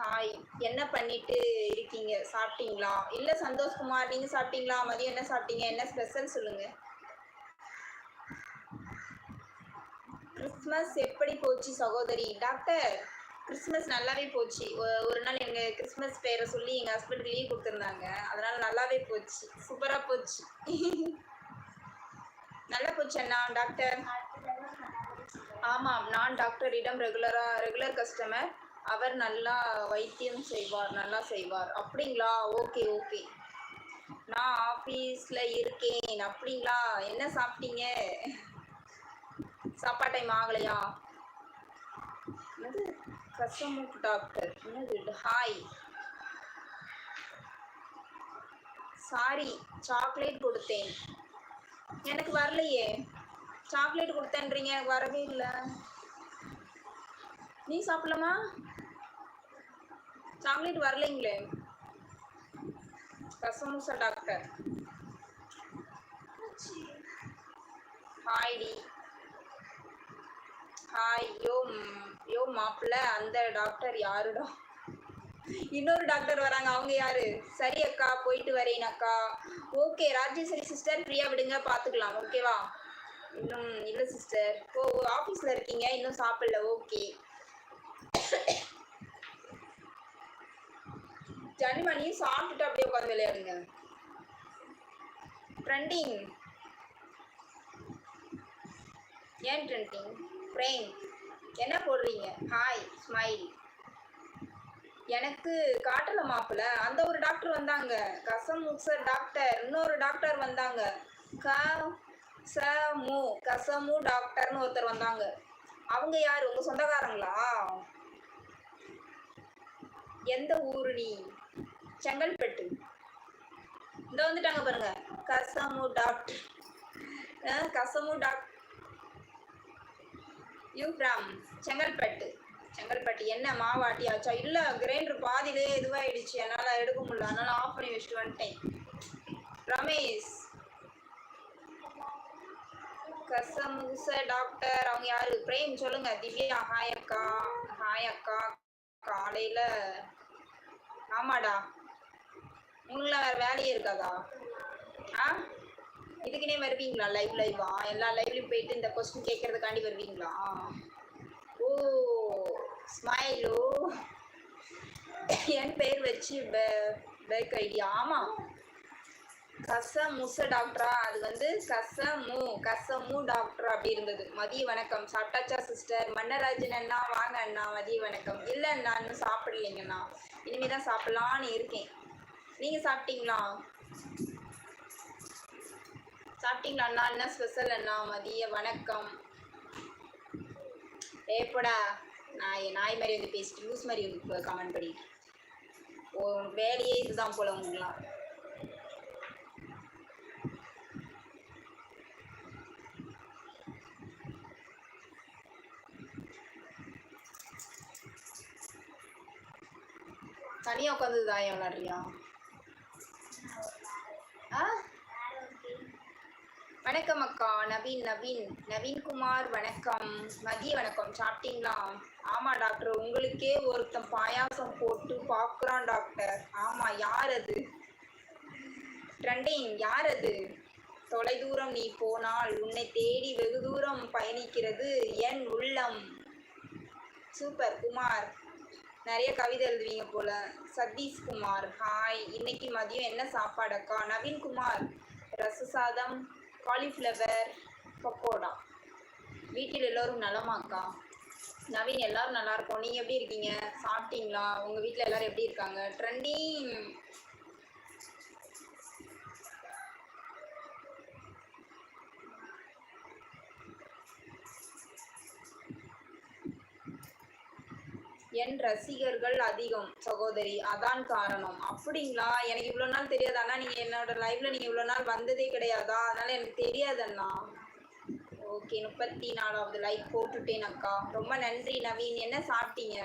Hi என்ன பண்ணிட்டு இருக்கீங்க? சாப்பிட்டீங்களா? இல்ல சந்தோஷ்குமார் நீங்க சாப்பிட்டீங்களா? மதியம் என்ன சாப்பிட்டீங்க? என்ன ஸ்பெஷல் சொல்லுங்க. கிறிஸ்மஸ் எப்படி போச்சு சகோதரி? டாக்டர் கிறிஸ்மஸ் நல்லாவே போச்சு. ஒரு நாள் எங்க கிறிஸ்மஸ் பேரை சொல்லி எங்க ஹஸ்பண்டுக்கு லீவ் கொடுத்துருந்தாங்க. அதனால நல்லாவே போச்சு. சூப்பரா போச்சு. நல்லா போச்சு அண்ணா டாக்டர் ஆமாம் நான் டாக்டரிடம் ரெகுலராக ரெகுலர் கஸ்டமர் அவர் நல்லா வைத்தியம் செய்வார் நல்லா செய்வார். அப்படிங்களா? Okay okay. நான் ஆஃபீஸில் இருக்கேன். அப்படிங்களா? என்ன சாப்பிட்டீங்க? சாப்பாடு டைம் ஆகலையா? என்னது? கஸ்டமர் டாக்டர் என்னது ஹாய் சாரி சாக்லேட் கொடுத்தேன். எனக்கு வரலையே. சாக்லேட் கொடுத்தேன்றீங்க எனக்கு வரவே இல்லை. நீ சாப்பிடலாமா? சாக்லேட் வரலைங்களே. கசமுசா டாக்டர். ஹாய் டி ஹாய் யோ யோ மாப்பிள்ள அந்த டாக்டர் யாருடா? இன்னொரு டாக்டர் வராங்க அவங்க யாரு? சரி அக்கா போயிட்டு வரேன் அக்கா. ஓகே ராஜேஸ்வரி சிஸ்டர் ஃப்ரீயா விடுங்க பார்த்துக்கலாம் ஓகேவா? இன்னும் இல்லை சிஸ்டர் ஓ ஆஃபீஸில் இருக்கீங்க இன்னும் சாப்பிடல ஓகே. ஜனிமா நீ சாப்பிட்டுட்டு அப்படியே உட்காந்து விளையாடுங்க. ட்ரெண்டிங் ஏன் ட்ரெண்டிங் பிரேம் என்ன போடுறீங்க? ஹாய் ஸ்மைல் எனக்கு காட்டல மாப்பிள்ள அந்த ஒரு டாக்டர் வந்தாங்க. கசமுசர் டாக்டர் இன்னொரு டாக்டர் வந்தாங்க. க ச மு. கசமு டாக்டர்னு ஒருத்தர் வந்தாங்க. அவங்க யார்? உங்க சொந்தக்காரங்களா? எந்த ஊரு நீ? செங்கல்பட்டு. இந்த வந்துட்டாங்க பாருங்க. கசமு doctor கசமு doctor you from Chengalpattu. Chengalpattu என்ன மாவாட்டி ஆச்சா? இல்லை கிரைண்டர் பாதியிலே இதுவாயிடுச்சு. என்னால் எடுக்க முடியல. அதனால ஆஃப் பண்ணி வச்சுட்டு வந்துட்டேன். ரமேஷ். கசமுச டாக்டர். அவங்க யாரு? பிரேம் சொல்லுங்க. திவ்யா ஹாய் அக்கா. ஹாய் அக்கா. காலையில். ஆமாடா. உங்களுக்குலாம் வேறு வேலையே இருக்காதா? ஆ? இதுக்குனே வருவீங்களா லைவ் லைவா எல்லா லைவ்லையும் போயிட்டு இந்த கொஸ்டின் கேட்கறதுக்காண்டி வருவீங்களா? ஓ ஸ்மைலோ என் பேர் வச்சு பேக் ஐடியா ஆமாம் கச முச டாக்டரா அது வந்து கச மு கச மு டாக்டர் அப்படி இருந்தது. மதிய வணக்கம். சாப்பிட்டாச்சா சிஸ்டர் மன்னராஜன் அண்ணா வாங்க அண்ணா. மதிய வணக்கம். இல்லை அண்ணா இன்னும் சாப்பிடலைங்கண்ணா இனிமே தான் சாப்பிடலான்னு இருக்கேன். நீங்கள் சாப்பிட்டீங்களா? சாப்பிட்டீங்களா? அண்ணா என்ன ஸ்பெஷல் அண்ணா? மதிய வணக்கம். ஏப்படா நாய் நாய் மாதிரி வந்து பேசிட்டு லூஸ் மாதிரி வந்து கமெண்ட் பண்ணிட்டு. ஓ வேலையே இதுதான் போல உங்களுக்குலாம் தனியாக உட்காந்து தாயம் விளாடுறியா ஆ வணக்கம் அக்கா. நவீன் நவீன். நவீன்குமார் வணக்கம். மதிய வணக்கம். சாப்பிட்டீங்களா? ஆமாம் டாக்டர். உங்களுக்கே ஒருத்தன் பாயாசம் போட்டு பார்க்குறான் டாக்டர். ஆமாம் யார் அது? ட்ரெண்டிங் யார் அது? தொலைதூரம் நீ போனால் உன்னை தேடி வெகு தூரம் பயணிக்கிறது என் உள்ளம். சூப்பர். குமார் நிறைய கவிதை எழுதுவீங்க போல. சதீஷ் குமார் ஹாய் இன்னைக்கு மதியம் என்ன சாப்பாடு அக்கா? நவீன்குமார் ரச சாதம் காலிஃப்ளவர் பக்கோடா. வீட்டில் எல்லோரும் நலமாக்கா நவீன் எல்லாரும் நல்லா இருக்கோம். நீங்கள் எப்படி இருக்கீங்க? சாப்பிட்டீங்களா? உங்கள் வீட்டில் எல்லாரும் எப்படி இருக்காங்க? ட்ரெண்டிங் என் ரசிகர்கள் அதிகம் சகோதரி. அதான் காரணம். அப்படிங்களா? எனக்கு இவ்வளோ நாள் தெரியாது. அண்ணா நீங்கள் என்னோட லைவ்ல நீங்கள் இவ்வளோ நாள் வந்ததே கிடையாதா? அதனால எனக்கு தெரியாது அண்ணா. ஓகே முப்பத்தி நாலாவது லைக் போட்டுட்டேன் அக்கா. ரொம்ப நன்றி நவீன். என்ன சாப்பிட்டீங்க?